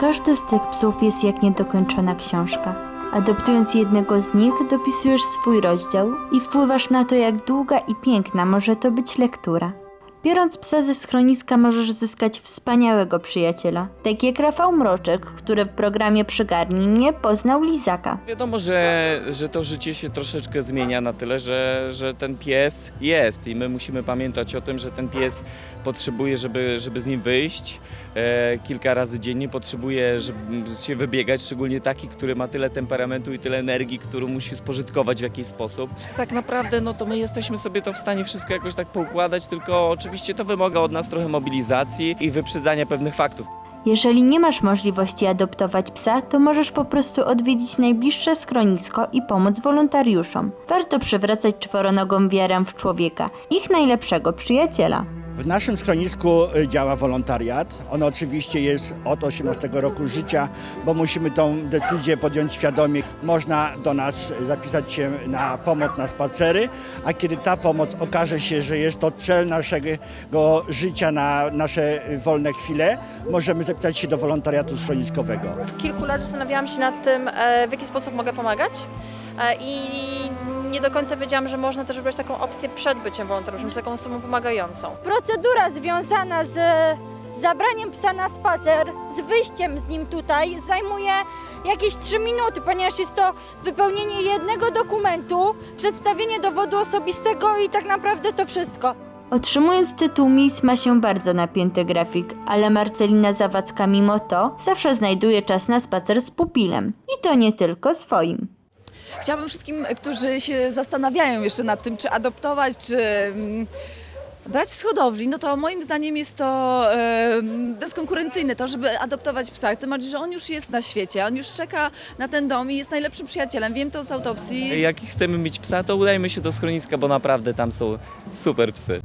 Każdy z tych psów jest jak niedokończona książka. Adoptując jednego z nich, dopisujesz swój rozdział i wpływasz na to, jak długa i piękna może to być lektura. Biorąc psa ze schroniska, możesz zyskać wspaniałego przyjaciela, tak jak Rafał Mroczek, który w programie Przygarnij mnie poznał lizaka. Wiadomo, że, że to życie się troszeczkę zmienia na tyle, że, że ten pies jest i my musimy pamiętać o tym, że ten pies potrzebuje, żeby, żeby z nim wyjść e, kilka razy dziennie, potrzebuje żeby się wybiegać, szczególnie taki, który ma tyle temperamentu i tyle energii, którą musi spożytkować w jakiś sposób. Tak naprawdę no to my jesteśmy sobie to w stanie wszystko jakoś tak poukładać, tylko oczywiście to wymaga od nas trochę mobilizacji i wyprzedzania pewnych faktów. Jeżeli nie masz możliwości adoptować psa, to możesz po prostu odwiedzić najbliższe schronisko i pomóc wolontariuszom. Warto przywracać czworonogą wiarę w człowieka, ich najlepszego przyjaciela. W naszym schronisku y, działa wolontariat. On oczywiście jest od 18 roku życia, bo musimy tą decyzję podjąć świadomie. Można do nas zapisać się na pomoc na spacery, a kiedy ta pomoc okaże się, że jest to cel naszego życia na nasze wolne chwile, możemy zapisać się do wolontariatu schroniskowego. Od kilku lat zastanawiałam się nad tym, e, w jaki sposób mogę pomagać. E, I nie do końca wiedziałam, że można też wybrać taką opcję przed byciem wolontariuszem, czy taką osobą pomagającą. Procedura związana z zabraniem psa na spacer, z wyjściem z nim tutaj zajmuje jakieś 3 minuty, ponieważ jest to wypełnienie jednego dokumentu, przedstawienie dowodu osobistego i tak naprawdę to wszystko. Otrzymując tytuł Miss ma się bardzo napięty grafik, ale Marcelina Zawadzka mimo to zawsze znajduje czas na spacer z pupilem. I to nie tylko swoim. Chciałabym wszystkim, którzy się zastanawiają jeszcze nad tym, czy adoptować, czy mm, brać z hodowli, no to moim zdaniem jest to bezkonkurencyjne, to żeby adoptować psa. Tym bardziej, że on już jest na świecie, on już czeka na ten dom i jest najlepszym przyjacielem. Wiem to z autopsji. Jak chcemy mieć psa, to udajmy się do schroniska, bo naprawdę tam są super psy.